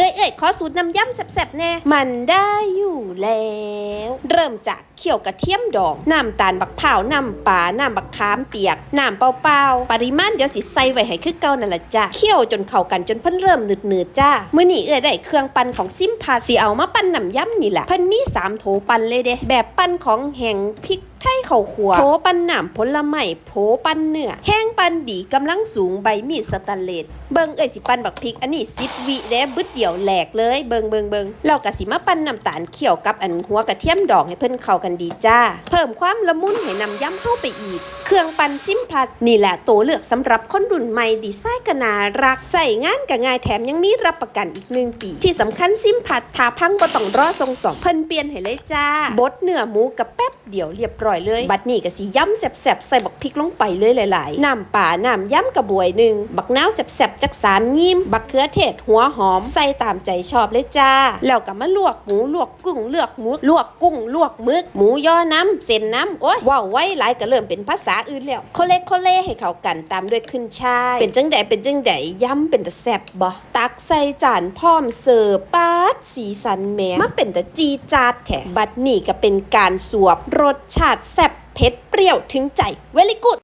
เอ้ยเอ้ยขอสูตรน้ำยำแซ่บๆแน่ มันได้อยู่แล้ว ริ่มจากเคี่ยวกระเทียมดองน้ำตาลบักเผาน้ำปลาน้ำบักขามเปียกน้ำเปล่าๆปริมาณเดี๋ยวสิใส่ไว้ให้คือเก่านั่นละจ้าเคี่ยวจนเข้ากันจนเพิ่นเริ่มหนืดๆจ้ามื้อนี้เอ้ยได้เครื่องปั่นของซิมพาสิเอามาปั่นน้ำยำนี่แหละเพิ่นมีสามโถปั่นเลยเด้แบบปั่นของแห้งพริกไทยข้าวคั่วโถปั่นน้ำผลไม้โผปั่นเนื้อแห้งปั่นดีกำลังสูงใบมีดสแตนเลสเบิ่งเอ้ยสิปั่นบักพริกอันนี้10วิเด้บึดเดียวแหลกเลยเบิ่งเบิ่งเบิ่งเราก็สิมาปั่นน้ำตาลเคี่ยวกับอันหัวกระเทียมดองให้เพิ่นเข้ากันดีจ้า เพิ่มความละมุนให้นำยำเข้าไปอีก เครื่องปั่นซิมพลัดนี่แหละตัวเลือกสำหรับคนรุ่นใหม่ดีไซน์ก็น่ารักใส่งานกับง่ายแถมยังมีรับประกันอีกหนึ่งปี ที่สำคัญซิมพลัดทาพังบ่ต้องรอทรงสองเพิ่นเปลี่ยนให้เลยจ้าบดเนื้อหมูกับแป๊บ เดียวเรียบร้อยเลย บัดนี้ก็สิย้ำแซ่บๆ ใส่บักพริกลงไปเลยหลายๆ น้ำป่าน้ำย้ำกระบวยหนึ่ง บักนาวแซ่บๆ จักสามยิ้ม บักเขือเทศหัวหอม ใส่ตามใจชอบเลยจ้า แล้วก็มาลวกหมูลวกกุ้งเลือกหมูลวกกุ้งลวกหมึก หมูย่อน้ำเส้นน้ำโอ้ยว้าวไว้หลายก็เริ่มเป็นภาษาอื่นแล้วโคเล่โคเล่ให้เข้ากันตามด้วยขึ้นช่ายเป็นจังใดเป็นจังใดย้ำเป็นแต่แซ่บบ่ตักใส่จานพร้อมเสิร์ฟปาด สีสันแหม่มาเป็นแต่จีดจาดแถบัดนี้ก็เป็นการสวบรสชาติแซ่บเผ็ดเปรี้ยวถึงใจเวลิกุด